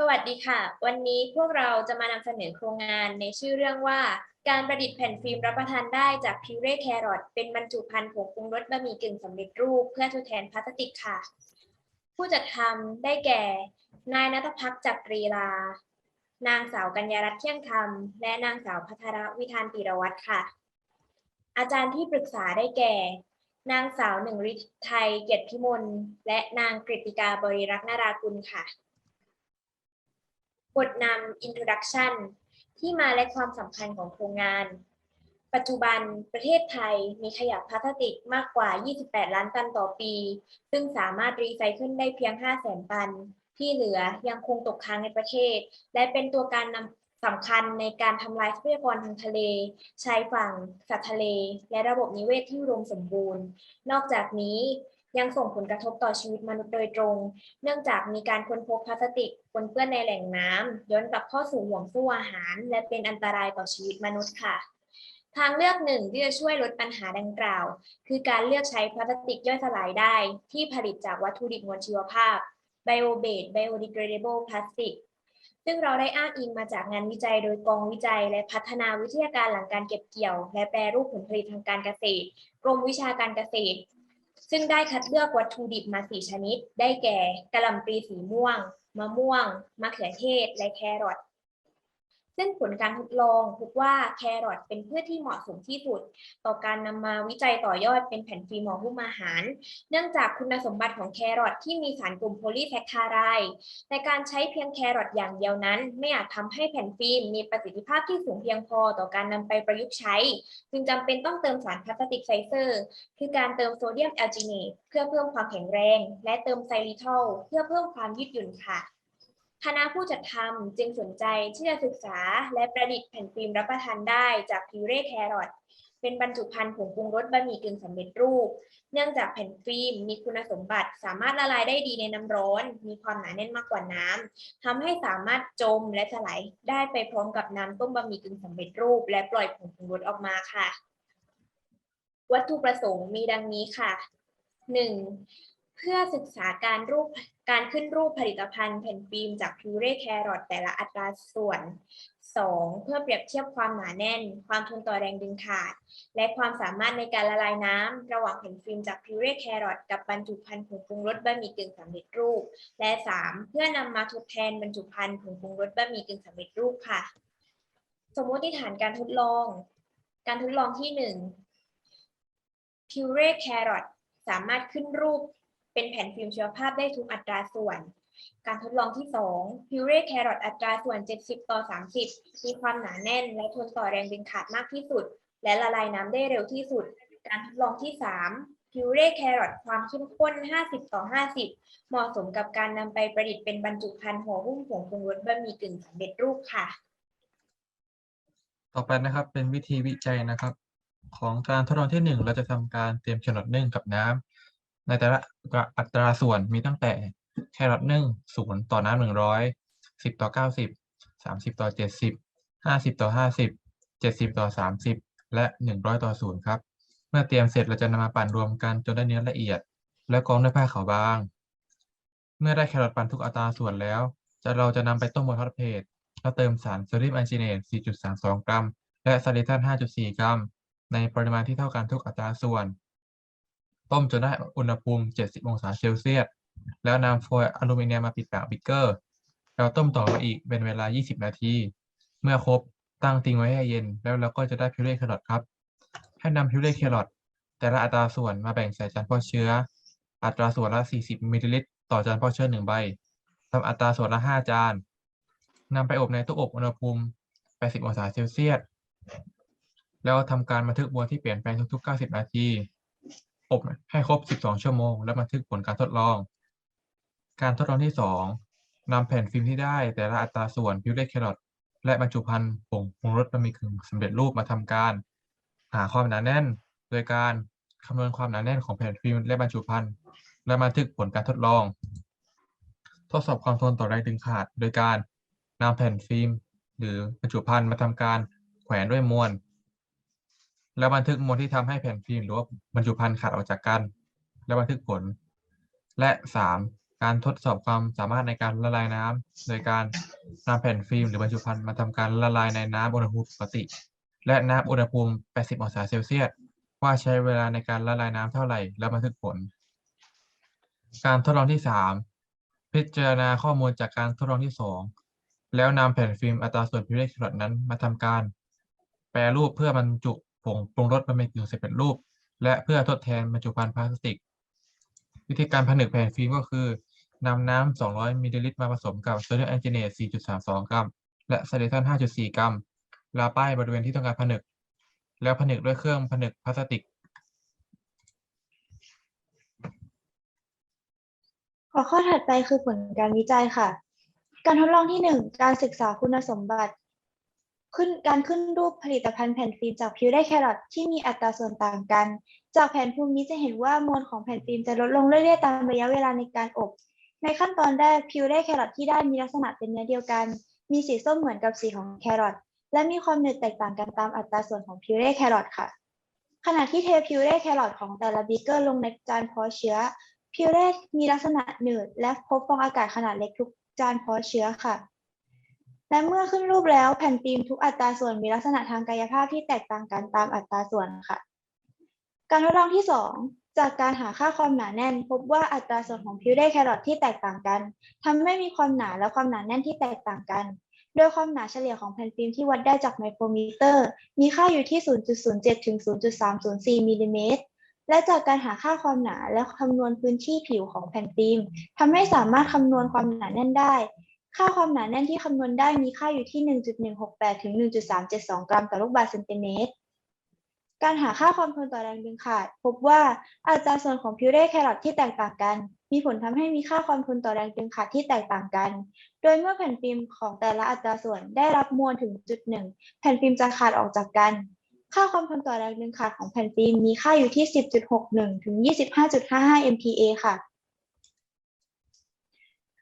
สวัสดีค่ะ วันนี้พวกเราจะมานำเสนอโครงงานในชื่อเรื่องว่า การประดิษฐ์แผ่นฟิล์มรับประทานได้จากพิวเร่แครอทเป็นบรรจุภัณฑ์ผงปรุงรสบะหมี่กึ่งสำเร็จรูป เพื่อทดแทนพลาสติกค่ะ ผู้จัดทำได้แก่ นายนัทพักจักรีลา นางสาวกัญญารัตน์เที่ยงธรรม และนางสาวพัทรวิธานติรวัตรค่ะ อาจารย์ที่ปรึกษาได้แก่ นางสาวหนึ่งฤทัยเกียรติพิมลและนางกฤติกาบริรักษ์นารากุลค่ะ บทนำ Introduction ที่มาและความสำคัญของโครงงาน ปัจจุบันประเทศไทยมีขยะพลาสติกมากกว่า 28 ล้านตันต่อปี ซึ่งสามารถรีไซเคิลได้เพียง5แสนตัน ที่เหลือยังคงตกค้างในประเทศ และเป็นตัวการนำสำคัญในการทำลายทรัพยากรทางทะเล ชายฝั่ง สัตว์ทะเล และระบบนิเวศที่อุดมสมบูรณ์ นอกจากนี้ ยังส่งผลกระทบต่อชีวิตมนุษย์โดยตรง เนื่องจากมีการค้นพบพลาสติกปนเปื้อนในแหล่งน้ำย้อนกลับเข้าสู่ห่วงโซ่อาหาร และเป็นอันตรายต่อชีวิตมนุษย์ค่ะ ทางเลือกหนึ่งที่จะช่วยลดปัญหาดังกล่าว คือการเลือกใช้พลาสติกย่อยสลายได้ ที่ผลิตจากวัตถุดิบมวลชีวภาพ bio-based biodegradable plastic ซึ่งเราได้อ้างอิงมาจากงานวิจัยโดยกองวิจัย และพัฒนาวิทยาการหลังการเก็บเกี่ยว และแปรรูปผลผลิตทางการเกษตร กรมวิชาการเกษตร ซึ่งได้คัดเลือกวัตถุดิบมาสี่ชนิด ได้แก่กะหล่ำปลีสีม่วง มะม่วง มะเขือเทศ และแครอท ซึ่งผลการทดลองพบว่าแครอทเป็นพืชที่เหมาะสมที่สุด ต่อการนำมาวิจัยต่อยอดเป็นแผ่นฟิล์มห่อหุ้มอาหาร เนื่องจากคุณสมบัติของแครอทที่มีสารกลุ่มโพลีแซคคาไรด์แต่การใช้เพียงแครอทอย่างเดียวนั้น ไม่อาจทำให้แผ่นฟิล์มมีประสิทธิภาพที่สูงเพียงพอต่อการนำไปประยุกต์ใช้ จึงจำเป็นต้องเติมสารพลาสติกไซเซอร์ คือการเติมโซเดียมแอลจิเนตเพื่อเพิ่มความแข็งแรง และเติมไซริทอลเพื่อเพิ่มความยืดหยุ่นค่ะ คณะผู้จัดทำจึงสนใจที่จะศึกษาและประดิษฐ์แผ่นฟิล์มรับประทานได้จากพิวเร่แครอทเป็นบรรจุภัณฑ์ผงปรุงรสบะหมี่กึ่งสำเร็จรูป เนื่องจากแผ่นฟิล์มมีคุณสมบัติสามารถละลายได้ดีในน้ำร้อน มีความหนาแน่นมากกว่าน้ำทำให้สามารถจมและสลายได้ไปพร้อมกับน้ำต้มบะหมี่กึ่งสำเร็จรูป และปล่อยผงปรุงรสออกมาค่ะ วัตถุประสงค์มีดังนี้ค่ะ 1. เพื่อศึกษาการรูปการขึ้นรูปผลิตภัณฑ์แผ่นฟิล์มจากพิวเร่แครอทแต่ละอัตราส่วน 2. เพื่อเปรียบเทียบความหนาแน่น ความทนต่อแรงดึงขาด และความสามารถในการละลายน้ำระหว่างแผ่นฟิล์มจากพิวเร่แครอทกับบรรจุภัณฑ์ผงปรุงรสบะหมี่กึ่งสำเร็จรูป และ 3. เพื่อนำมาทดแทนบรรจุภัณฑ์ผงปรุงรสบะหมี่กึ่งสำเร็จรูปค่ะ สมมติฐานการทดลอง การทดลองที่ 1. พิวเร่แครอทสามารถขึ้นรูป เป็นแผ่นฟิล์มชีวภาพได้ทุกอัตราส่วน การทดลองที่2พิวเร่แครอทอัตราส่วน 70 ต่อ 30 มีความหนาแน่น และทนต่อแรงดึงขาดมากที่สุด และละลายน้ำได้เร็วที่สุด การทดลองที่ 3พิวเร่แครอทความเข้มข้น 50 ต่อ 50 เหมาะสมกับการนำไปประดิษฐ์เป็นบรรจุภัณฑ์ห่อหุ้มผงปรุงรสบะหมี่กึ่งสำเร็จรูปค่ะ ต่อไปนะครับเป็นวิธีวิจัยนะครับ ของการทดลองที่หนึ่งเราจะทำการเตรียมแครอทนึ่งกับน้ำ ในแต่ละอัตราส่วนมีตั้งแต่แครอทนึ่งศูนย์ต่อน้ำหนึ่งร้อยสิบต่อเก้าสิบสามสิบต่อเจ็ดสิบห้าสิบต่อห้าสิบเจ็ดสิบต่อสามสิบและหนึ่งร้อยต่อศูนย์ครับ เมื่อเตรียมเสร็จเราจะนำมาปั่นรวมกันจนได้เนื้อละเอียด และกรองด้วยผ้าขาวบาง เมื่อได้แครอทปั่นทุกอัตราส่วนแล้ว จะเราจะนำไปต้มบนฮอตเพลทแล้วเติมสารโซเดียมอัลจิเนต4.32 กรัม และซาลิทัน5.4 กรัม ในปริมาณที่เท่ากันทุกอัตราส่วน ต้มจนได้อุณหภูมิ 70 องศาเซลเซียส แล้วนำโฟยล์อลูมิเนียมมาปิดปากบิ๊กเกอร์เราต้มต่อไปอีกเป็นเวลา 20 นาที เมื่อครบตั้งทิ้งไว้ให้เย็น แล้วเราก็จะได้พิวเร่แครอทครับ ให้นำพิวเร่แครอทแต่ละอัตราส่วนมาแบ่งใส่จานเพาะเชื้อ อัตราส่วนละ 40 มิลลิลิตร ต่อจานเพาะเชื้อ1ใบทำอัตราส่วนละ 5 จานนำไปอบในตู้อบอุณหภูมิ 80 องศาเซลเซียส แล้วทำการบันทึกมวที่เปลี่ยนแปลงทุกๆ 90 นาที อบให้ครบ 12 ชั่วโมง แล้วบันทึกผลการทดลอง การทดลองที่ 2นำแผ่นฟิล์มที่ได้ แต่ละอัตราส่วนพิวเร่แครอทและบรรจุภัณฑ์ผงปรุงรสบะหมี่กึ่งสำเร็จรูปมาทำการ หาความหนาแน่น โดยการคำนวณความหนาแน่นของแผ่นฟิล์มและบรรจุภัณฑ์และบันทึกผลการทดลอง ทดสอบความทนต่อแรงดึงขาด โดยการนำแผ่นฟิล์ม หรือบรรจุภัณฑ์มาทำการแขวนด้วยมวล แล้วบันทึกมวลที่ทำให้แผ่นฟิล์มหรือว่าบรรจุภัณฑ์ขาดออกจากกัน และบันทึกผล และสามการทดสอบความสามารถในการละลายน้ำโดยการนำแผ่นฟิล์มหรือบรรจุภัณฑ์มาทำการละลายในน้ำอุณหภูมิปกติ และน้ำอุณหภูมิ 80 องศาเซลเซียสว่าใช้เวลาในการละลายน้ำเท่าไหร่ และบันทึกผล การทดลองที่ 3 พิจารณาข้อมูลจากการทดลองที่ 2 แล้วนำแผ่นฟิล์มอัตราส่วนพิเรกแครอทนั้นมาทำการ แปรรูปเพื่อบรรจุ ผงปรุงรสบะหมี่กึ่งสำเร็จรูป และเพื่อทดแทนบรรจุภัณฑ์พลาสติก วิธีการผนึกแผ่นฟิล์มก็คือนำน้ำ 200 มิลลิลิตร มาผสมกับโซเดียมแอนจิเนต 4.32 กรัม และไซเลตัน5.4 กรัมลาป้ายบริเวณที่ต้องการผนึก แล้วผนึกด้วยเครื่องผนึกพลาสติก หัวข้อถัดไปคือผลการวิจัยค่ะ การทดลองที่หนึ่งการศึกษาคุณสมบัติ ขึ้นการขึ้นรูปผลิตภัณฑ์แผ่นฟิล์มจากผิวได้แครอทที่มีอัตราส่วนต่างกัน จากแผนภูมินี้จะเห็นว่ามวลของแผ่นฟิล์มจะลดลงเรื่อยๆตามระยะเวลาในการอบ ในขั้นตอนแรกผิวได้แครอทที่ได้มีลักษณะเป็นเนื้อเดียวกัน มีสีส้มเหมือนกับสีของแครอทและมีความหนืดแตกต่างกันตามอัตราส่วนของผิวได้แครอทค่ะ ขณะที่เทผิวได้แครอทของแต่ละบีเกอร์ลงในจานเพาะเชื้อพิวเรตมีลักษณะหนืดและพบฟองอากาศขนาดเล็กทุกจานเพาะเชื้อค่ะ และเมื่อขึ้นรูปแล้วแผ่นฟิล์มทุกอัตราส่วนมีลักษณะทางกายภาพที่แตกต่างกันตามอัตราส่วนค่ะ การทดลองที่ 2 จากการหาค่าความหนาแน่น พบว่าอัตราส่วนของพิวเรตแครอทที่แตกต่างกันทำให้มีความหนาและความหนาแน่นที่แตกต่างกัน โดยความหนาเฉลี่ยของแผ่นฟิล์มที่วัดได้จากไมโครมิเตอร์ มีค่าอยู่ที่ 0.07 ถึง 0.304มิลลิเมตรและจากการหาค่าความหนาและคำนวณพื้นที่ผิวของแผ่นฟิล์มทำให้สามารถคำนวณความหนาแน่นได้ ค่าความหนาแน่นที่คำนวณได้มีค่าอยู่ที่ 1.168 ถึง 1.372 กรัมต่อลูกบาศก์เซนติเมตร การหาค่าความทนต่อแรงดึงขาด พบว่าอัตราส่วนของพิวเรตแครอทที่แตกต่างกัน มีผลทำให้มีค่าความทนต่อแรงดึงขาดที่แตกต่างกัน โดยเมื่อแผ่นฟิล์มของแต่ละอัตราส่วนได้รับมวลถึงจุดหนึ่งแผ่นฟิล์มจะขาดออกจากกัน ค่าความทนต่อแรงดึงขาดของแผ่นฟิล์มมีค่าอยู่ที่ 10.61 ถึง 25.55 MPa ค่ะ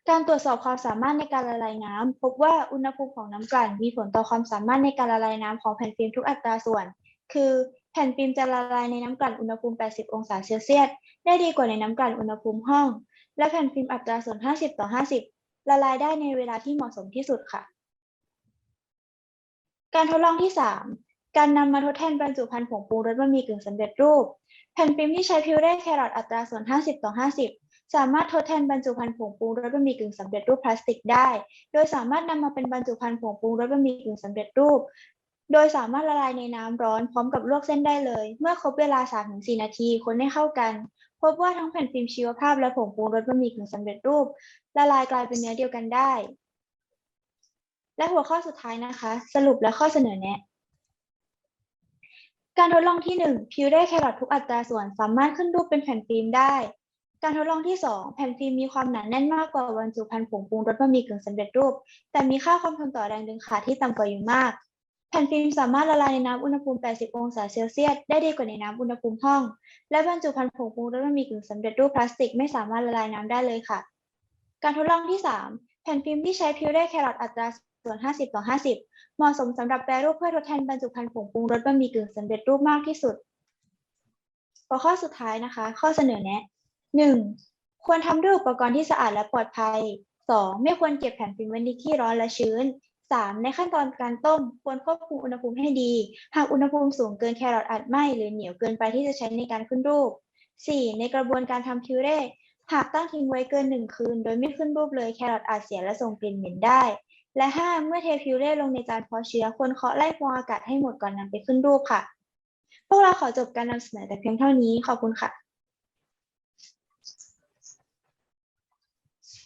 การตรวจสอบความสามารถในการละลายน้ำพบว่าอุณหภูมิของน้ำกลั่นมีผลต่อความสามารถในการละลายน้ำของแผ่นฟิล์มทุกอัตราส่วน คือแผ่นฟิล์มจะละลายในน้ำกลั่นอุณหภูมิ 80 องศาเซลเซียส ได้ดีกว่าในน้ำกลั่นอุณหภูมิห้อง และแผ่นฟิล์มอัตราส่วน 50 ต่อ 50 ละลายได้ในเวลาที่เหมาะสมที่สุดค่ะ การทดลองที่ 3 การนำมาทดแทนบรรจุภัณฑ์ผงปรุงรสบะหมี่กึ่งสำเร็จรูป แผ่นฟิล์มที่ใช้พิวเรตแครอทอัตราส่วน 50 ต่อ 50 สามารถทดแทนบรรจุภัณฑ์ผงปรุงรสบะหมี่กึ่งสำเร็จรูปพลาสติกได้ โดยสามารถนำมาเป็นบรรจุภัณฑ์ผงปรุงรสบะหมี่กึ่งสำเร็จรูป โดยสามารถละลายในน้ำร้อนพร้อมกับลวกเส้นได้เลย เมื่อครบเวลา 3-4 นาทีคนให้เข้ากัน พบว่าทั้งแผ่นฟิล์มชีวภาพและผงปรุงรสบะหมี่กึ่งสำเร็จรูป ละลายกลายเป็นเนื้อเดียวกันได้ และหัวข้อสุดท้ายนะคะ สรุปและข้อเสนอแนะการทดลองที่ 1 พิวได้แครอททุกอัตราส่วนสามารถขึ้นรูปเป็นแผ่นฟิล์มได้ การทดลองที่ 2 แผ่นฟิล์มมีความหนาแน่นมากกว่าบรรจุภัณฑ์ผงปรุงรสบะหมี่กึ่งสำเร็จรูป แต่มีค่าความทนต่อแรงดึงขาดที่ต่ำกว่าอยู่มาก แผ่นฟิล์มสามารถละลายในน้ำอุณหภูมิ 80 องศาเซลเซียส ได้ดีกว่าในน้ำอุณหภูมิห้อง และบรรจุภัณฑ์ผงปรุงรสบะหมี่กึ่งสำเร็จรูปพลาสติกไม่สามารถละลายน้ำได้เลยค่ะ การทดลองที่ 3 แผ่นฟิล์มที่ใช้พิวได้แครอทอัตราส่วน 50 ต่อ 50 เหมาะสมสำหรับแปรรูปเพื่อทดแทนบรรจุภัณฑ์ผงปรุงรสบะหมี่กึ่งสำเร็จรูปมากที่สุด หัวข้อสุดท้ายนะคะ ข้อเสนอแนะ 1. ควรทำด้วยอุปกรณ์ที่สะอาดและปลอดภัย 2. ไม่ควรเก็บแผ่นฟิล์มไว้ในที่ร้อนและชื้น 3. ในขั้นตอนการต้มควรควบคุมอุณหภูมิให้ดี หากอุณหภูมิสูงเกินแครอทอาจไหม้หรือเหนียวเกินไปที่จะใช้ในการขึ้นรูป 4. ในกระบวนการทำพิวเร่หากตั้งทิ้งไว้เกินหนึ่งคืน โดยไม่ขึ้นรูปเลยแครอทอาจเสียและส่งกลิ่นเหม็นได้ และ 5. เมื่อเทพิวเร่ลงในจานเพาะเชื้อควรเคาะไล่ฟองอากาศให้หมดก่อนนำไปขึ้นรูปค่ะ พวกเราขอจบการนำเสนอแต่เพียงเท่านี้ขอบคุณค่ะ